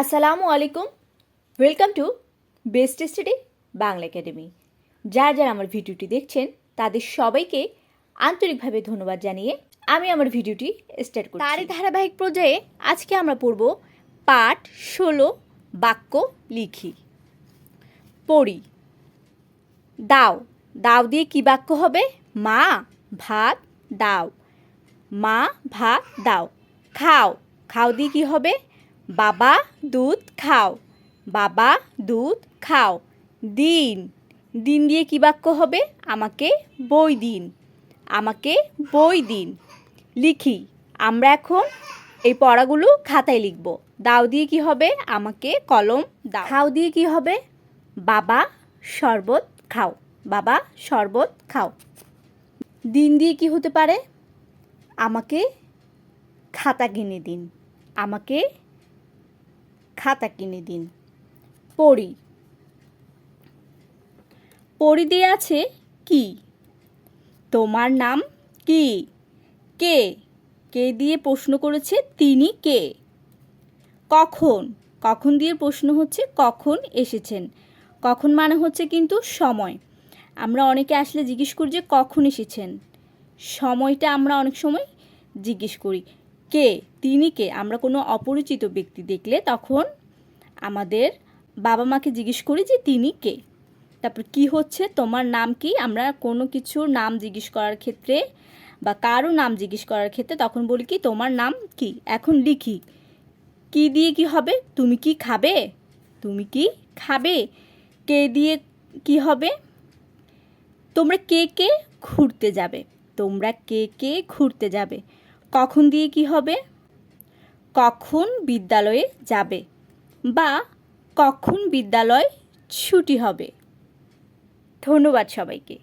আসসালামু আলাইকুম। Welcome to best study Bangla academy যারা যারা আমার ভিডিওটি দেখছেন, তাদের সবাইকে আন্তরিকভাবে ধন্যবাদ জানিয়ে আমি আমার ভিডিওটি স্টার্ট করি তারই ধারাবাহিক পর্যায়ে আজকে আমরা পড়ব পাঠ ষোলো বাক্য লিখি। পড়ি, দাও দাও দিয়ে কি বাক্য হবে? মা, ভাত, দাও। মা, ভাত, দাও। খাও খাও দিয়ে কি হবে? বাবা দুধ খাও। বাবা দুধ খাও। দিন। দিন দিয়ে কি বাক্য হবে? আমাকে বই দিন। আমাকে বই দিন। লিখি। আমরা এখন এই পড়াগুলো খাতায় লিখব। দাও দিয়ে কি হবে? আমাকে কলম দাও। খাও দিয়ে কি হবে? বাবা শরবত খাও। বাবা শরবত খাও। দিন দিয়ে কি হতে পারে? আমাকে খাতা কিনে দিন। আমাকে খাতা কিনে দিন। পড়ি। পড়ি দিয়ে আছে কি? তোমার নাম কি? কে? কে দিয়ে প্রশ্ন করেছে তিনি কে? কখন? কখন দিয়ে প্রশ্ন হচ্ছে কখন এসেছেন? কখন মানে হচ্ছে কিন্তু সময়। আমরা অনেকে আসলে জিজ্ঞেস করি যে কখন এসেছেন? সময়টা আমরা অনেক সময় জিজ্ঞেস করি। কে, তিনি কে, আমরা কোনো অপরিচিত ব্যক্তি দেখলে তখন আমাদের বাবা মাকে জিজ্ঞেস করি যে তিনি কে। তারপর কি হচ্ছে, তোমার নাম কি, আমরা কোনো কিছুর নাম জিজ্ঞেস করার ক্ষেত্রে বা কারও নাম জিজ্ঞেস করার ক্ষেত্রে তখন বলি কি, তোমার নাম কি? এখন লিখি। কি দিয়ে কি হবে? তুমি কি খাবে? তুমি কি খাবে? কে দিয়ে কি হবে? তোমরা কে কে ঘুরতে যাবে? তোমরা কে কে ঘুরতে যাবে? কখন দিয়ে কি হবে? কখন বিদ্যালয়ে যাবে বা কখন বিদ্যালয় ছুটি হবে? ধন্যবাদ সবাইকে।